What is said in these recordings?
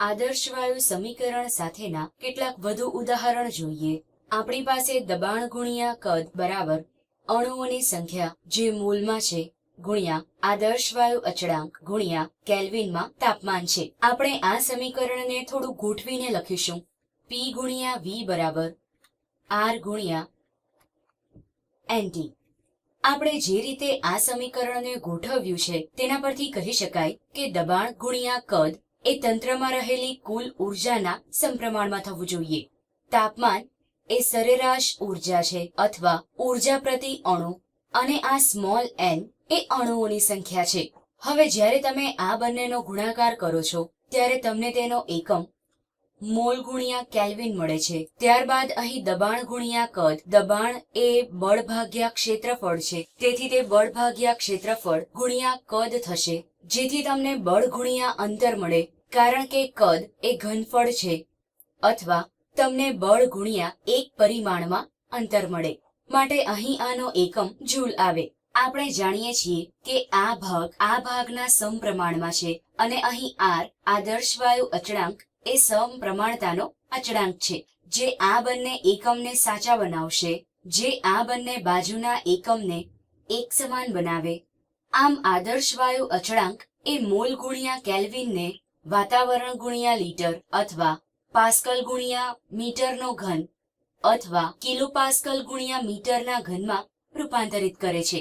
આદર્શ વાયુ સમીકરણ સાથેના કેટલાક વધુ ઉદાહરણ જોઈએ. આપણી પાસે દબાણ ગુણ્યા કદ બરાબર અણુઓની સંખ્યા જે મૂલમાં છે ગુણ્યા આદર્શ વાયુ અચળાંક ગુણ્યા કેલ્વિનમાં તાપમાન છે. આપણે આ સમીકરણને થોડું ગોઠવીને લખીશું. પી ગુણ્યા વી બરાબર આર ગુણ્યા એનટી આપણે જે રીતે આ સમીકરણને ગોઠવ્યું છે તેના પરથી કહી શકાય કે દબાણ ગુણ્યા કદ એ તંત્રમાં રહેલી કુલ ઉર્જાના સમપ્રમાણમાં થવું જોઈએ. તાપમાન એ સરેરાશ ઊર્જા છે અથવા ઊર્જા પ્રતિ અણુ અને આ સ્મોલ એન એ અણુઓની સંખ્યા છે. હવે જ્યારે તમે આ બંનેનો ગુણાકાર કરો છો, ત્યારે તમને તેનો એકમ મોલ ગુણ્યા કેલ્વિન મળે છે. ત્યારબાદ અહીં દબાણ ગુણ્યા કદ. દબાણ એ બળ ભાગ્યા ક્ષેત્રફળ છે. તેથી તે બળ ભાગ્યા ક્ષેત્રફળ ગુણ્યા કદ થશે. જેથી તમને બળ ગુણ્યા અંતર મળે, કારણ કે કદ એ ઘનફળ છે, અથવા તમને બળ ગુણ્યા એક પરિમાણમાં અંતર મળે. માટે અહીં આનો એકમ જૂલ આવે. આપણે જાણીએ છીએ કે આ ભાગ આ ભાગના સમપ્રમાણમાં છે અને અહીં આર, આદર્શ વાયુ અચળાંક, એ સમપ્રમાણતાનો અચળાંક છે. જે આ બંને એકમને સાચા બનાવશે, જે આ બંને બાજુના એકમને એક સમાન બનાવે આમ આદર્શ વાયુ અચળાંક એ મોલ ગુણ્યા કેલ્વિનને વાતાવરણ ગુણ્યા લીટર અથવા પાસ્કલ ગુણ્યા મીટરનો ઘન અથવા કિલો પાસ્કલ ગુણ્યા મીટરના ઘનમાં રૂપાંતરિત કરે છે.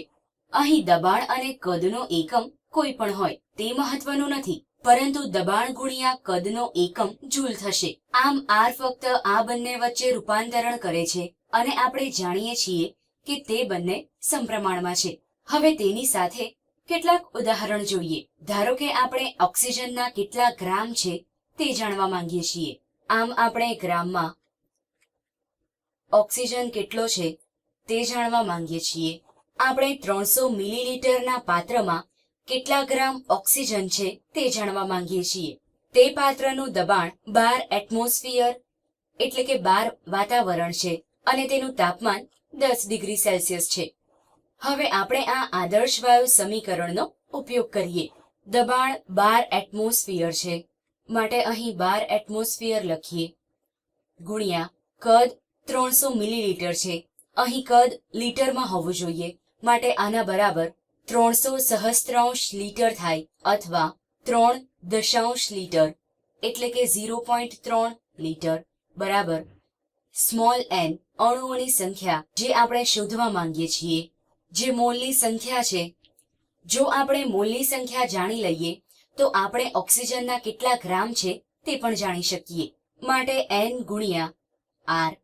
અહીં દબાણ અને કદનો એકમ કોઈ પણ હોય તે મહત્વનું નથી, પરંતુ દબાણ ગુણ્યા કદનો એકમ જૂલ થશે. આમ આર ફક્ત આ બંને વચ્ચે રૂપાંતરણ કરે છે અને આપણે જાણીએ છીએ કે તે બંને સંપ્રમાણમાં છે. હવે તેની સાથે કેટલાક ઉદાહરણ જોઈએ. ધારો કે આપણે ઓક્સિજનના કેટલા ગ્રામ છે તે જાણવા માંગીએ છીએ. આમ આપણે ગ્રામમાં ઓક્સિજન કેટલો છે તે જાણવા માંગીએ છીએ. આપણે ત્રણસો મિલીલીટરના પાત્રમાં કેટલા ગ્રામ ઓક્સિજન છે તે જાણવા માંગીએ છીએ. તે પાત્રનું દબાણ બાર એટમોસ્ફિયર એટલે કે બાર વાતાવરણ છે અને તેનું તાપમાન દસ ડિગ્રી સેલ્સિયસ છે. હવે આપણે આ આદર્શ વાયુ સમીકરણનો ઉપયોગ કરીએ. દબાણ બાર એટમોસ્ફિયર છે. માટે અહીં બાર એટમોસ્ફિયર લખીએ. ગુણ્યા કદ ત્રણસો મિલીલીટર છે. અહીં કદ લીટરમાં હોવું જોઈએ. માટે આના બરાબર ત્રણસો સહસ્ત્રાંશ લીટર થાય અથવા ત્રણ દશાંશ લીટર. એટલે કે ઝીરો પોઈન્ટ ત્રણ લીટર. બરાબર. સ્મોલ એન અણુઓની સંખ્યા જે આપણે શોધવા માંગીએ છીએ. જે મોલની સંખ્યા છે. જો આપણે મોલની સંખ્યા જાણી લઈએ, તો આપણે ઓક્સિજનના કેટલા ગ્રામ છે તે પણ જાણી શકીએ. માટે એન ગુણ્યા આર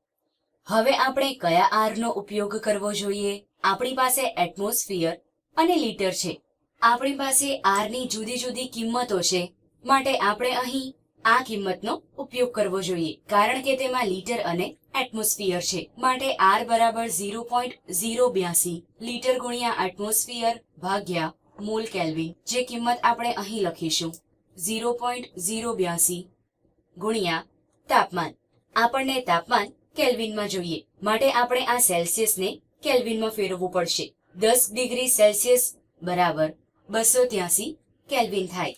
હવે આપણે કયા આરનો ઉપયોગ કરવો જોઈએ? આપણી પાસે એટમોસ્ફિયર અને લીટર છે. આપણી પાસે આરની જુદી જુદી કિંમતો છે. માટે આપણે અહીં આ કિંમતનો ઉપયોગ કરવો જોઈએ. કારણ કે તેમાં લીટર અને એટમોસ્ફિયર છે. માટે આર બરાબર ઝીરો પોઈન્ટ ઝીરો બ્યાસી લીટર ગુણ્યા એટમોસ્ફિયર ભાગ્યા મોલ કેલ્વિન જે કિંમત આપણે અહીં લખીશું. ઝીરો પોઈન્ટ ઝીરો બ્યાસી ગુણ્યા તાપમાન. આપણને તાપમાન કેલ્વિનમાં જોઈએ. માટે આપણે આ સેલ્સિયસને કેલ્વિનમાં ફેરવવું પડશે. દસ ડિગ્રી સેલ્સિયસ બરાબર બસો ત્યાસી કેલ્વિન થાય.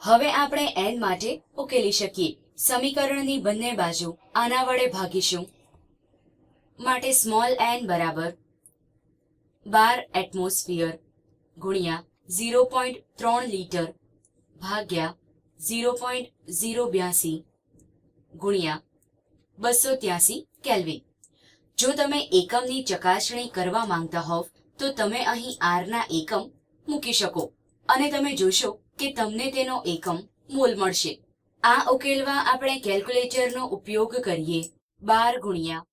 હવે આપણે એન માટે ઉકેલી શકીએ. સમીકરણની બંને બાજુ આના વડે ભાગીશું. માટે સ્મોલ એન બરાબર બાર એટમોસ્ફિયર ગુણ્યા ઝીરો પોઈન્ટ ત્રણ લીટર ભાગ્યા ઝીરો પોઈન્ટ ઝીરો બ્યાસી ગુણ્યા બસો ત્યાસી કેલ્વિન. જો તમે એકમની ચકાસણી કરવા માંગતા હોવ, તો તમે અહીં આરના એકમ મૂકી શકો. અને તમે જોશો કે તમને તેનો એકમ મોલ મળશે. આ ઉકેલવા આપણે કેલ્ક્યુલેટરનો ઉપયોગ કરીએ. બાર ગુણ્યા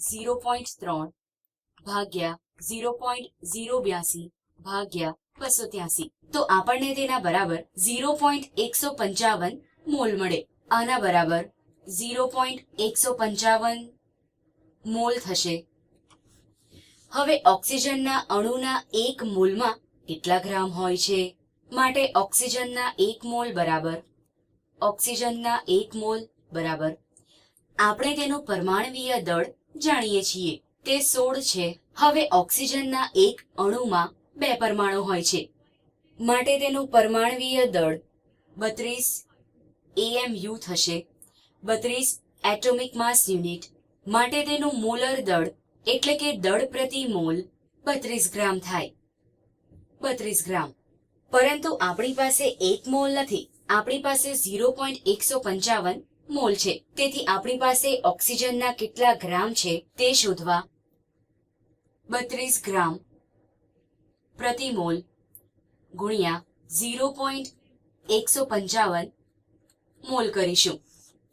ઝીરો પોઈન્ટ ત્રણ ભાગ્યા ઝીરો પોઈન્ટ ઝીરો બ્યાસી ભાગ્યા બસો ત્યાસી તો આપણને તેના બરાબર ઝીરો પોઈન્ટ એકસો પંચાવન મોલ મળે. આના બરાબર ઝીરો પોઈન્ટ એકસો પંચાવન મોલ થશે. હવે ઓક્સિજનના અણુના એક મોલમાં કેટલા ગ્રામ હોય છે? માટે ઓક્સિજનના એક મોલ બરાબર ઓક્સિજનના એક મોલ, બરાબર? આપણે તેનું પરમાણવીય દળ જાણીએ છીએ. તે સોળ છે. હવે ઓક્સિજનના એક અણુમાં બે પરમાણુ હોય છે. માટે તેનું પરમાણવીય દળ બત્રીસ એએમયુ થશે. બત્રીસ એટોમિક માસ યુનિટ. માટે તેનું મોલર દળ, એટલે કે દળ પ્રતિ મોલ, બત્રીસ ગ્રામ થાય. બત્રીસ ગ્રામ. પરંતુ આપણી પાસે એક મોલ નથી. આપણી પાસે ઝીરો પોઈન્ટ એકસો પંચાવન મોલ છે. તેથી આપણી પાસે ઓક્સિજનના કેટલા ગ્રામ છે તે શોધવા. બત્રીસ ગ્રામ પ્રતિ મોલ ગુણ્યા ઝીરો પોઈન્ટ એકસો પંચાવન મોલ કરીશું.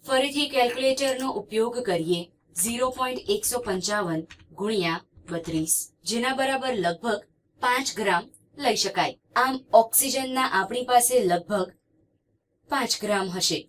ફરીથી કેલ્ક્યુલેટરનો ઉપયોગ કરીએ. ઝીરો પોઈન્ટ એકસો પંચાવન ગુણ્યા બત્રીસ, જેના બરાબર લગભગ પાંચ ગ્રામ લઈ શકાય. આમ ઓક્સિજનના આપણી પાસે લગભગ પાંચ ગ્રામ હશે.